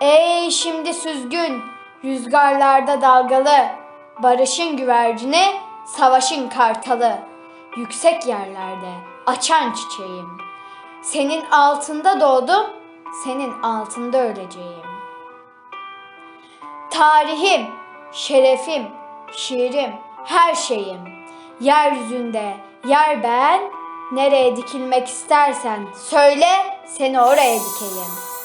Ey şimdi süzgün, rüzgarlarda dalgalı, barışın güvercini, savaşın kartalı, yüksek yerlerde açan çiçeğim. Senin altında doğdum, senin altında öleceğim. Tarihim, şerefim, şiirim, her şeyim. Yeryüzünde yer ben, nereye dikilmek istersen söyle seni oraya dikeyim.''